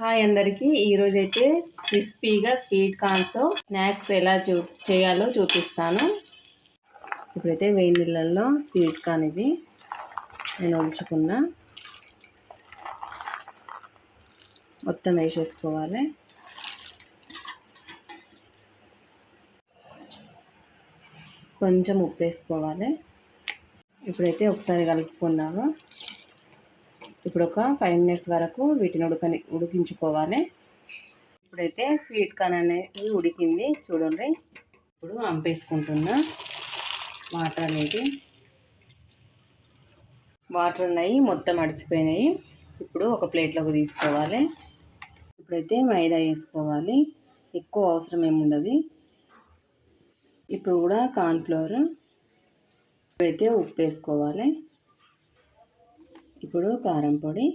Hi అందరికీ. ఈరోజైతే క్రిస్పీగా స్వీట్ కార్న్తో స్నాక్స్ ఎలా చూ చేయాలో చూపిస్తాను. ఇప్పుడైతే వేడి నీళ్ళల్లో స్వీట్ కార్న్ ఇది నేను ఒలుచుకున్నా. మొత్తం వేసేసుకోవాలి. కొంచెం ఉప్పు వేసుకోవాలి. ఇప్పుడైతే ఒకసారి కలుపుకుందాము. ఇప్పుడు ఒక ఫైవ్ మినిట్స్ వరకు వీటిని ఉడకని ఉడికించుకోవాలి. ఇప్పుడైతే స్వీట్ కార్న్ అనేది ఉడికింది చూడండి. ఇప్పుడు అంపేసుకుంటున్నా వాటర్ అనేది. వాటర్ ఉన్నాయి మొత్తం అడిసిపోయినాయి. ఇప్పుడు ఒక ప్లేట్లోకి తీసుకోవాలి. ఇప్పుడైతే మైదా వేసుకోవాలి. ఎక్కువ అవసరం ఏముండదు. ఇప్పుడు కూడా కార్న్ఫ్లవర్ ఇప్పుడైతే ఉప్పు వేసుకోవాలి. ఇప్పుడు కారం పొడి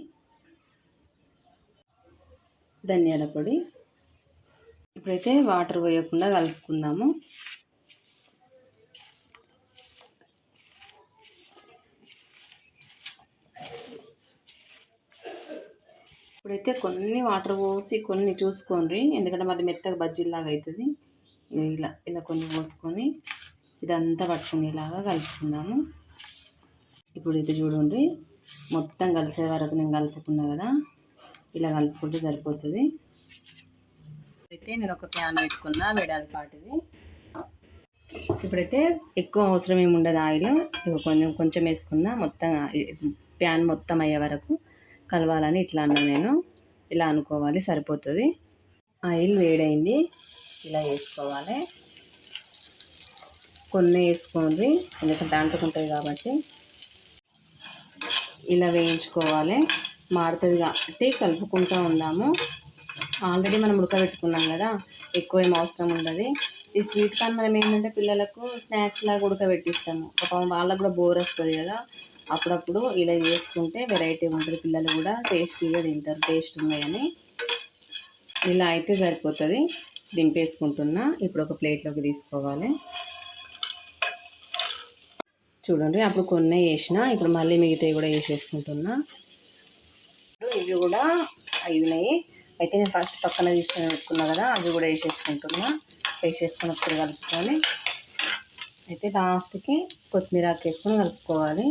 ధనియాల పొడి. ఇప్పుడైతే వాటర్ పోయకుండా కలుపుకుందాము. ఇప్పుడైతే కొన్ని వాటర్ పోసి కొన్ని చూసుకోండి. ఎందుకంటే మాది మెత్తగా బజ్జీలాగా అవుతుంది ఇలా ఇలా కొన్ని పోసుకొని ఇదంతా పట్టుకునేలాగా కలుపుకుందాము. ఇప్పుడైతే చూడండి. మొత్తం కలిసే వరకు నేను కలుపుకున్నా కదా ఇలా కలుపుకుంటే సరిపోతుంది. అయితే నేను ఒక ప్యాన్ పెట్టుకున్నా వెడాలి పాటిది ఇప్పుడైతే ఎక్కువ అవసరం ఏమి ఉండదు ఆయిల్. ఇక కొంచెం కొంచెం వేసుకున్నా మొత్తం ప్యాన్ మొత్తం అయ్యే వరకు కలవాలని ఇట్లా అన్నా నేను. ఇలా అనుకోవాలి సరిపోతుంది. ఆయిల్ వేడైంది ఇలా వేసుకోవాలి. కొన్ని వేసుకోండి ఎందుకంటే అంటుకుంటాయి కాబట్టి. ఇలా వేయించుకోవాలి. మాడుతుంది కాబట్టి కలుపుకుంటూ ఉందాము. ఆల్రెడీ మనం ఉడకబెట్టుకున్నాం కదా ఎక్కువ ఏం అవసరం ఉండదు. ఈ స్వీట్ కార్న్ మనం ఏంటంటే పిల్లలకు స్నాక్స్ లాగా ఉడకబెట్టిస్తాము. పాపం వాళ్ళకు కూడా బోర్ వస్తుంది కదా. అప్పుడప్పుడు ఇలా చేసుకుంటే వెరైటీ ఉంటుంది. పిల్లలు కూడా టేస్టీగా తింటారు టేస్ట్ ఉన్నాయని. ఇలా అయితే సరిపోతుంది. దింపేసుకుంటున్నా. ఇప్పుడు ఒక ప్లేట్లోకి తీసుకోవాలి. చూడండి అప్పుడు కొన్ని వేసిన ఇప్పుడు మళ్ళీ మిగతావి కూడా వేసేసుకుంటున్నా. ఇవి కూడా అయినాయి అయితే నేను ఫస్ట్ పక్కన తీసుకొని పెట్టుకున్నా కదా అవి కూడా వేసేసుకుంటున్నా. వేసేసుకొని ఒకసారి కలుపుకొని అయితే లాస్ట్కి కొత్తిమీర వేసుకొని కలుపుకోవాలి.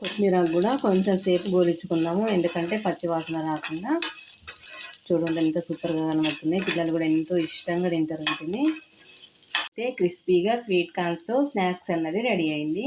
కొత్తిమీర కూడా కొంచెం సేపు గోలించుకున్నాము ఎందుకంటే పచ్చి వాసన రాకుండా. చూడండి ఎంత సూపర్గా కనబడుతున్నాయి. పిల్లలు కూడా ఎంతో ఇష్టంగా తింటారు వీటిని అయితే క్రిస్పీగా స్వీట్ కార్న్స్తో స్నాక్స్ అన్నది రెడీ అయింది.